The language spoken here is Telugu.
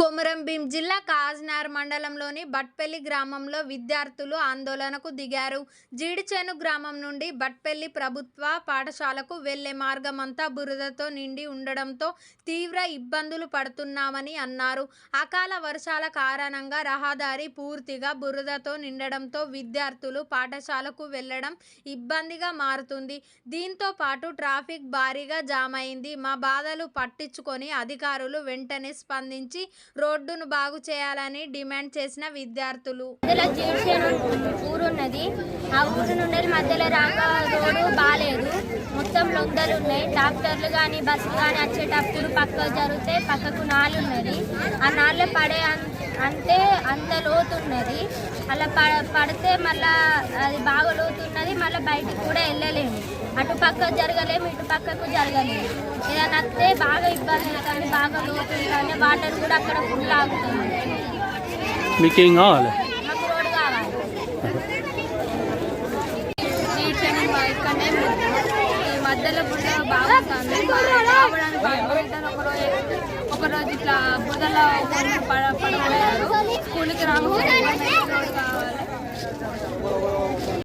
కొమరంభీం జిల్లా కాజ్నార్ మండలంలోని బట్పల్లి గ్రామంలో విద్యార్థులు ఆందోళనకు దిగారు. జీడిచేను గ్రామం నుండి బట్పల్లి ప్రభుత్వ పాఠశాలకు వెళ్ళే మార్గమంతా బురదతో నిండి ఉండడంతో తీవ్ర ఇబ్బందులు పడుతున్నామని అన్నారు. అకాల వర్షాల కారణంగా రహదారి పూర్తిగా బురదతో నిండడంతో విద్యార్థులు పాఠశాలకు వెళ్ళడం ఇబ్బందిగా మారుతుంది. దీంతో పాటు ట్రాఫిక్ భారీగా జామ్ అయింది. మా బాధలు పట్టించుకొని అధికారులు వెంటనే స్పందించి రోడ్డును బాగు చేయాలని డిమాండ్ చేసిన విద్యార్థులు. ఊరున్నది ఊరు ఉన్నది ఆ ఊరు నుండి మధ్యలో రాక రోడ్డు బాగాలేదు మొత్తం లొందలు ఉన్నాయి. ట్రాక్టర్లు కానీ బస్సులు కానీ వచ్చేటప్పుడు పక్క జరిగితే పక్కకు నాలు ఉన్నది ఆ నాళ్ళ పడే అం- అంతే అంత లోతు ఉన్నది అలా ప పడితే మళ్ళా అది బాగా లోతు ఉన్నది మళ్ళీ బయటికి కూడా వెళ్ళలేము. అటు పక్క జరగలేము ఇటు పక్కకు జరగలేము. వస్తే బాగా ఇబ్బంది అవుతుంది బాగా లోతు ఉంటుంది వాటర్ కూడా అక్కడ ఫుల్ ఆగుతుంది. మీకేం కావాలి? మాకు రోడ్డు కావాలి. ఇక్కడనే ఈ మధ్యలో బురద బాగుంటుంది. రావడానికి బాగుంటుంది ఒక రోజు ఒక రోజు ఇట్లా బురదలో పడ పడబోయారు. స్కూల్కి రాకపోతే